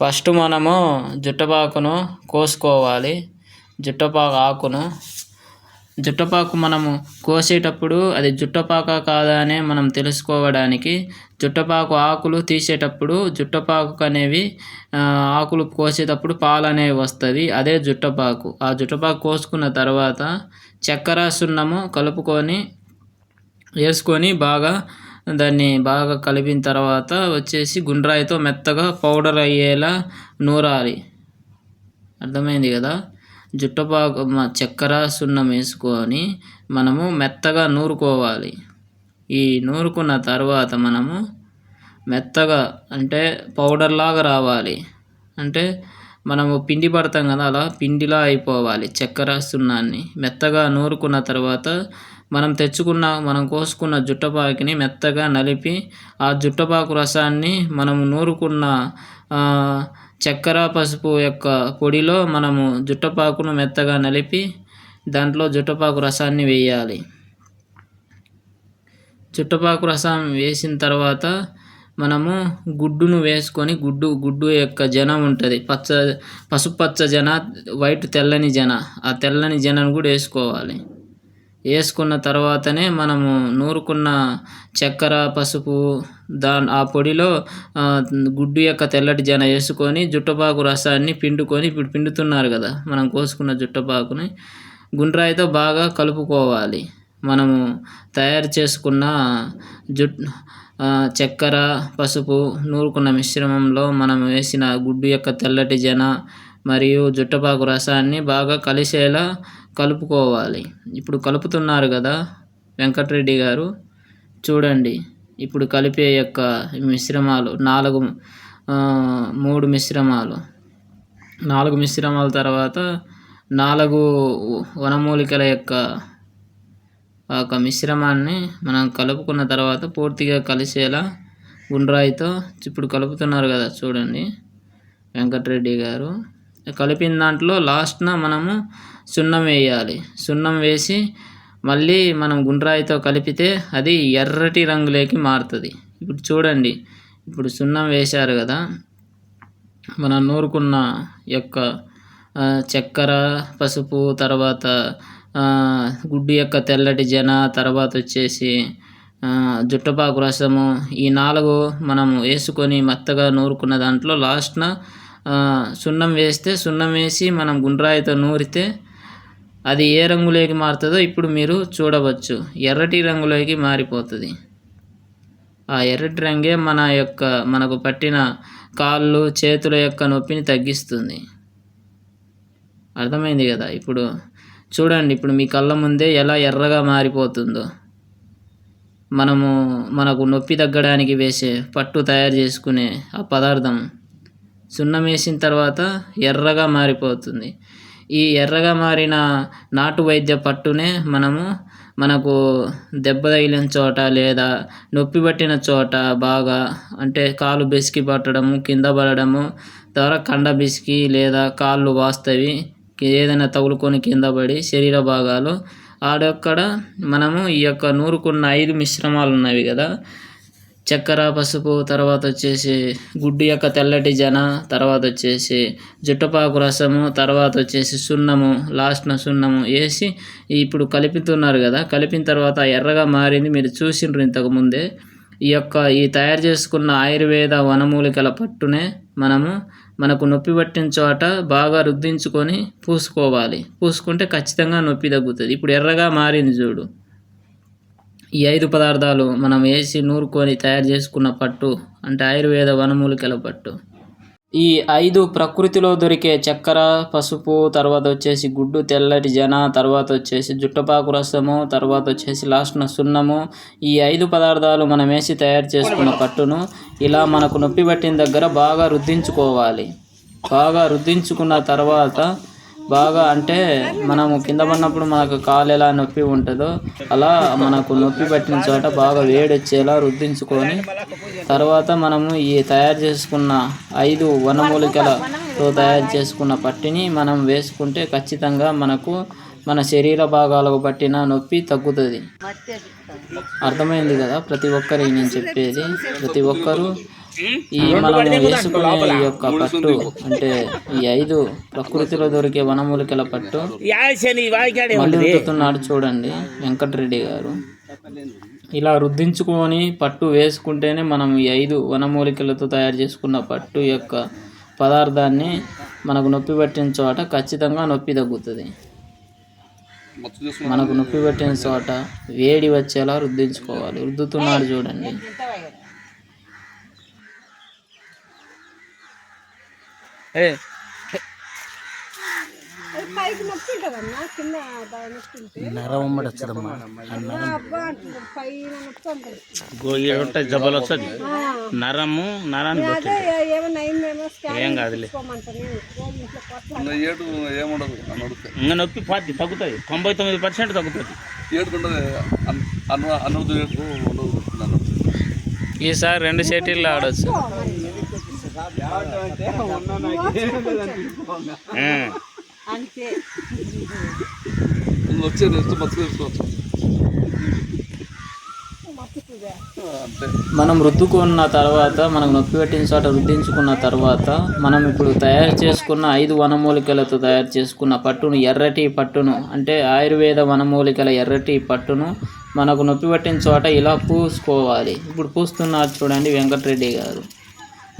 First మనము జుట్టపాకును కోసుకోవాలి. జుట్టపాకు ఆకును. జుట్టపాకు మనము కోసేటప్పుడు అది జుట్టపాక కాదా అని మనం తెలుసుకోవడానికి జుట్టపాకు ఆకులు తీసేటప్పుడు జుట్టపాకు అనేవి ఆకులు కోసేటప్పుడు పాలు అనేవి వస్తుంది. అదే జుట్టపాకు. ఆ జుట్టపాకు కోసుకున్న తర్వాత చక్కెర సున్నము కలుపుకొని వేసుకొని బాగా దాన్ని బాగా కలిపిన తర్వాత వచ్చేసి గుండ్రాయితో మెత్తగా పౌడర్ అయ్యేలా నూరాలి. అర్థమైంది కదా? జుట్టపాకు చక్కెర సున్నం వేసుకొని మనము మెత్తగా నూరుకోవాలి. ఈ నూరుకున్న తర్వాత మనము మెత్తగా అంటే పౌడర్ లాగా రావాలి. అంటే మనము పిండి పడతాం కదా అలా పిండిలా అయిపోవాలి చక్కెర సున్నాన్ని. మెత్తగా నూరుకున్న తర్వాత మనం తెచ్చుకున్న మనం కోసుకున్న జుట్టపాకిని మెత్తగా నలిపి ఆ జుట్టపాకు రసాన్ని మనము నూరుకున్న చక్కెర పసుపు యొక్క పొడిలో మనము జుట్టపాకును మెత్తగా నలిపి దాంట్లో జుట్టపాకు రసాన్ని వేయాలి. జుట్టపాకు రసం వేసిన తర్వాత మనము గుడ్డును వేసుకొని గుడ్డు గుడ్డు యొక్క జన ఉంటుంది. పచ్చ పసుపచ్చ జన వైట్ తెల్లని జన. ఆ తెల్లని జనను కూడా వేసుకోవాలి. వేసుకున్న తర్వాతనే మనము నూరుకున్న చక్కెర పసుపు దా ఆ పొడిలో గుడ్డు యొక్క తెల్లటి జన వేసుకొని జుట్టపాకు రసాన్ని పిండుకొని ఇప్పుడు పిండుతున్నారు కదా మనం కోసుకున్న జుట్టపాకుని గుండ్రాయితో బాగా కలుపుకోవాలి. మనము తయారు చేసుకున్న జుట్ చక్కెర పసుపు నూరుకున్న మిశ్రమంలో మనం వేసిన గుడ్డు యొక్క తెల్లటి జన మరియు జుట్టపాకు రసాన్ని బాగా కలిసేలా కలుపుకోవాలి. ఇప్పుడు కలుపుతున్నారు కదా వెంకటరెడ్డి గారు. చూడండి ఇప్పుడు కలిపే యొక్క మిశ్రమాలు నాలుగు మూడు మిశ్రమాలు. నాలుగు మిశ్రమాల తర్వాత నాలుగు వనమూలికల యొక్క ఒక మిశ్రమాన్ని మనం కలుపుకున్న తర్వాత పూర్తిగా కలిసేలా గుండ్రాయితో ఇప్పుడు కలుపుతున్నారు కదా చూడండి వెంకటరెడ్డి గారు. కలిపిన దాంట్లో లాస్ట్న మనము సున్నం వేయాలి. సున్నం వేసి మళ్ళీ మనం గుండ్రాయితో కలిపితే అది ఎర్రటి రంగులోకి మారుతుంది. ఇప్పుడు చూడండి. ఇప్పుడు సున్నం వేశారు కదా. మనం నూరుకున్న యొక్క చక్కెర పసుపు తర్వాత గుడ్డు యొక్క తెల్లటి జన తర్వాత వచ్చేసి జుట్టపాకు రసము ఈ నాలుగు మనం వేసుకొని మెత్తగా నూరుకున్న దాంట్లో లాస్ట్న సున్నం వేస్తే సున్నం వేసి మనం గుండ్రాయితో నూరితే అది ఏ రంగులోకి మారుతుందో ఇప్పుడు మీరు చూడవచ్చు. ఎర్రటి రంగులోకి మారిపోతుంది. ఆ ఎర్రటి రంగే మన యొక్క మనకు పట్టిన కాళ్ళు చేతుల యొక్క నొప్పిని తగ్గిస్తుంది. అర్థమైంది కదా? ఇప్పుడు చూడండి ఇప్పుడు మీ కళ్ళ ముందే ఎలా ఎర్రగా మారిపోతుందో. మనము మనకు నొప్పి తగ్గడానికి వేసే పట్టు తయారు చేసుకునే ఆ పదార్థం సున్నం వేసిన తర్వాత ఎర్రగా మారిపోతుంది. ఈ ఎర్రగా మారిన నాటు వైద్య పట్టునే మనము మనకు దెబ్బ తగిలిన చోట లేదా నొప్పి పట్టిన చోట బాగా అంటే కాలు బెసికి పట్టడము కింద పడడము ద్వారా కండ బిసికి లేదా కాళ్ళు వాస్తవి ఏదైనా తగులుకొని కింద పడి శరీర భాగాలు. ఆడక్కడ మనము ఈ యొక్క నూరుకున్న ఐదు మిశ్రమాలు ఉన్నవి కదా. చక్కెర పసుపు తర్వాత వచ్చేసి గుడ్డు యొక్క తెల్లటి జన తర్వాత వచ్చేసి జుట్టపాకు రసము తర్వాత వచ్చేసి సున్నము లాస్ట్న సున్నము వేసి ఇప్పుడు కలుపుతున్నారు కదా. కలిపిన తర్వాత ఎర్రగా మారింది. మీరు చూసిండ్రు ఇంతకుముందే ఈ యొక్క ఈ తయారు చేసుకున్న ఆయుర్వేద వనమూలికల పట్టునే మనము మనకు నొప్పి పట్టిన చోట బాగా రుద్దించుకొని పూసుకోవాలి. పూసుకుంటే ఖచ్చితంగా నొప్పి తగ్గుతుంది. ఇప్పుడు ఎర్రగా మారింది చూడు. ఈ ఐదు పదార్థాలు మనం వేసి నూరుకొని తయారు చేసుకున్న పట్టు అంటే ఆయుర్వేద వనమూలికల పట్టు. ఈ ఐదు ప్రకృతిలో దొరికే చక్కెర పసుపు తర్వాత వచ్చేసి గుడ్డు తెల్లటి జన తర్వాత వచ్చేసి జుట్టపాకు రసము తర్వాత వచ్చేసి లాస్ట్న సున్నము. ఈ ఐదు పదార్థాలు మనం వేసి తయారు చేసుకున్న పట్టును ఇలా మనకు నొప్పి పట్టిన దగ్గర బాగా రుద్దించుకోవాలి. బాగా రుద్దించుకున్న తర్వాత బాగా అంటే మనము కింద పడినప్పుడు మనకు కాలు ఎలా నొప్పి ఉంటుందో అలా మనకు నొప్పి పట్టిన చోట బాగా వేడి వచ్చేలా రుద్దించుకొని తర్వాత మనము ఈ తయారు చేసుకున్న ఐదు వనమూలికలతో తయారు చేసుకున్న పట్టిని మనం వేసుకుంటే ఖచ్చితంగా మనకు మన శరీర భాగాలకు పట్టిన నొప్పి తగ్గుతుంది. అర్థమైంది కదా? ప్రతి ఒక్కరికి నేను చెప్పేది. ప్రతి ఒక్కరూ ఈ మనం వేసుకునే ఈ యొక్క పట్టు అంటే ఈ ఐదు ప్రకృతిలో దొరికే వనమూలికల పట్టు. మళ్ళీ రుద్దుతున్నాడు చూడండి వెంకటరెడ్డి గారు. ఇలా రుద్దించుకొని పట్టు వేసుకుంటేనే మనం ఈ ఐదు వనమూలికలతో తయారు చేసుకున్న పట్టు యొక్క పదార్థాన్ని మనకు నొప్పి పట్టిన చోట ఖచ్చితంగా నొప్పి తగ్గుతుంది. మనకు నొప్పి పెట్టిన చోట వేడి వచ్చేలా రుద్దించుకోవాలి. రుద్దుతున్నాడు చూడండి. ఉంటుంది నరం ఉమ్మడి వచ్చదమ్మా గోగి జబ్బలు వస్తుంది నరము నరాన్ని ఏ- ఏం కాదులే. ఇంకా నొప్పి పాతి తగ్గుతుంది తొంభై తొమ్మిది పర్సెంట్ తగ్గుతుంది ఈసారి రెండు షటిల్ ఆడొచ్చు. వచ్చే నెక్స్ట్ మనం రుద్దుకున్న తర్వాత మనకు నొప్పి పెట్టిన చోట రుద్దించుకున్న తర్వాత మనం ఇప్పుడు తయారు చేసుకున్న ఐదు వనమూలికలతో తయారు చేసుకున్న పట్టును ఎర్రటి పట్టును అంటే ఆయుర్వేద వనమూలికల ఎర్రటి పట్టును మనకు నొప్పి పెట్టిన చోట ఇలా పూసుకోవాలి. ఇప్పుడు పూస్తున్నారు చూడండి వెంకటరెడ్డి గారు.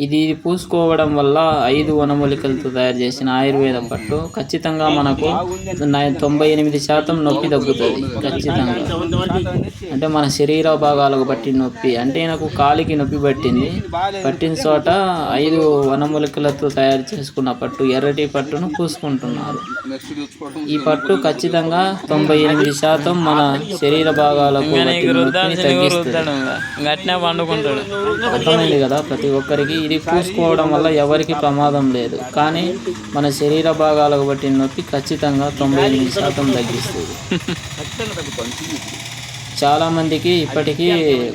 ఇది పూసుకోవడం వల్ల ఐదు వనమూలికలతో తయారు చేసిన ఆయుర్వేద పట్టు ఖచ్చితంగా మనకు తొంభై ఎనిమిది శాతం నొప్పి తగ్గుతుంది. ఖచ్చితంగా. అంటే మన శరీర భాగాలకు పట్టిన నొప్పి. అంటే నాకు కాలికి నొప్పి పట్టింది. పట్టిన చోట ఐదు వనమూలికలతో తయారు చేసుకున్న పట్టు ఎర్రటి పట్టును పూసుకుంటున్నారు. ఈ పట్టు ఖచ్చితంగా తొంభై ఎనిమిది శాతం మన శరీర భాగాలకు తగ్గిస్తుంది. అర్థమైంది కదా? ప్రతి ఒక్కరికి ఇది పూసుకోవడం వల్ల ఎవరికి ప్రమాదం లేదు. కానీ మన శరీర భాగాలకు బట్టి నొప్పి ఖచ్చితంగా తొంభై ఎనిమిది శాతం తగ్గిస్తుంది. చాలా మందికి ఇప్పటికీ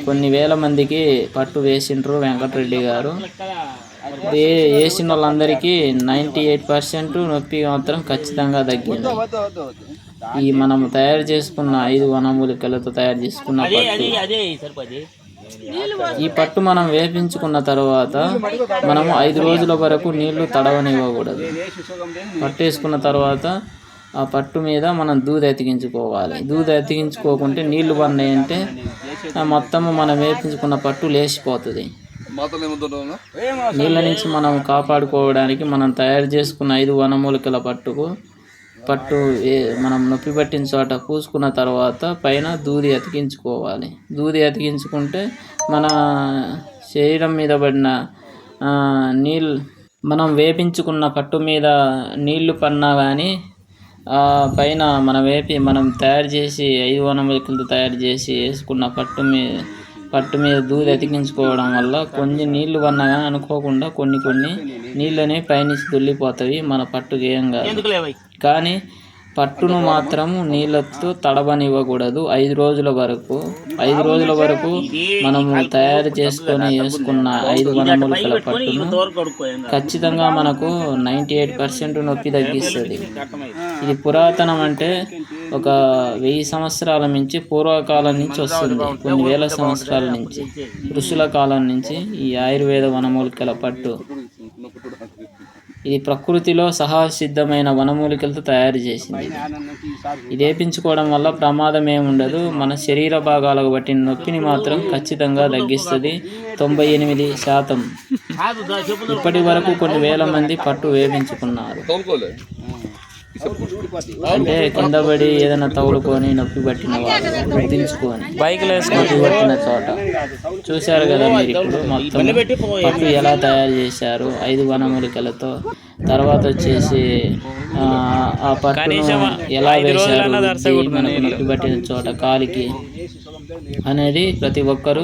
కొన్ని వేల మందికి పట్టు వేసిండ్రు వెంకటరెడ్డి గారు. వేసిన వాళ్ళందరికీ నైంటీ ఎయిట్ పర్సెంట్ నొప్పి మాత్రం ఖచ్చితంగా తగ్గింది. ఈ మనం తయారు చేసుకున్న ఐదు వనమూలికలతో తయారు చేసుకున్న పట్టు. ఈ పట్టు మనం వేపించుకున్న తర్వాత మనము ఐదు రోజుల వరకు నీళ్ళు తడవనివ్వకూడదు. పట్టు వేసుకున్న తర్వాత ఆ పట్టు మీద మనం దూది ఎతికించుకోవాలి. దూది ఎతికించుకోకుంటే నీళ్ళు పడినాయంటే ఆ మొత్తము మనం వేపించుకున్న పట్టు లేచిపోతుంది. నీళ్ళ నుంచి మనం కాపాడుకోవడానికి మనం తయారు చేసుకున్న ఐదు వనమూలికల పట్టుకు పట్టు ఏ- మనం నొప్పి పట్టిన చోట పూసుకున్న తర్వాత పైన దూది అతికించుకోవాలి. దూది అతికించుకుంటే మన శరీరం మీద పడిన నీళ్ళు మనం వేపించుకున్న పట్టు మీద నీళ్ళు పడినా కానీ పైన మనం వేపి మనం తయారు చేసి ఐదు వనమూలికలతో తయారు చేసి వేసుకున్న పట్టు మీద పట్టు మీద దూది అతికించుకోవడం వల్ల కొన్ని నీళ్ళు కానీ అనుకోకుండా కొన్ని కొన్ని నీళ్ళు అనేవి పైనుంచి దొల్లిపోతాయి. మన పట్టుకి ఏం కాదు. కానీ పట్టును మాత్రం నీళ్ళతో తడవనివ్వకూడదు. ఐదు రోజుల వరకు ఐదు రోజుల వరకు మనము తయారు చేసుకొని వేసుకున్న ఐదు వనమూలికల పట్టును. ఖచ్చితంగా మనకు నైంటీ ఎయిట్ పర్సెంట్ నొప్పి తగ్గిస్తుంది. ఇది పురాతనం అంటే ఒక వెయ్యి సంవత్సరాల నుంచి పూర్వకాలం నుంచి వస్తుంది. కొన్ని వేల సంవత్సరాల నుంచి. ఋషుల కాలం నుంచి ఈ ఆయుర్వేద వనమూలికల పట్టు. ఇది ప్రకృతిలో సహసిద్ధమైన వనమూలికలతో తయారు చేసింది. ఇది వేపించుకోవడం వల్ల ప్రమాదం ఏమి ఉండదు. మన శరీర భాగాలకు పట్టిన నొప్పిని మాత్రం ఖచ్చితంగా తగ్గిస్తుంది. తొంభై ఎనిమిది శాతం. ఇప్పటి వరకు కొన్ని వేల మంది పట్టు వేపించుకున్నారు. అంటే కింద పడి ఏదైనా తగులుకొని నొప్పి పట్టిన వాళ్ళు గుర్తించుకొని బైక్ నొప్పి పట్టిన చోట. చూశారు కదా మీరు ఇప్పుడు మొత్తం పట్టు ఎలా తయారు చేశారు? ఐదు వనమూలికలతో తర్వాత వచ్చేసి ఆ, పట్టును ఎలా వేశారు? రుద్ది మనకు నొప్పి పట్టిన చోట కాలికి అనేది ప్రతి ఒక్కరూ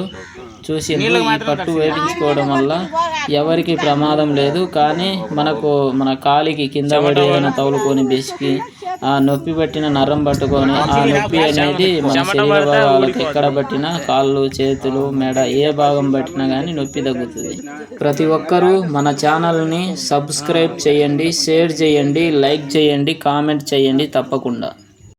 చూసి ఈ పట్టు వేపించుకోవడం వల్ల ఎవరికి ప్రమాదం లేదు. కానీ మనకు మన కాలికి కింద పడి ఏదైనా తగులుకొని బెసికి ఆ నొప్పి పట్టిన నరం పట్టుకొని ఆ నొప్పి అనేది మన శరీర భాగాలకు ఎక్కడ పట్టినా కాళ్ళు చేతులు మెడ ఏ భాగం పట్టినా కానీ నొప్పి తగ్గుతుంది. ప్రతి ఒక్కరూ మన ఛానల్ని సబ్స్క్రైబ్ చేయండి షేర్ చేయండి లైక్ చేయండి కామెంట్ చేయండి తప్పకుండా.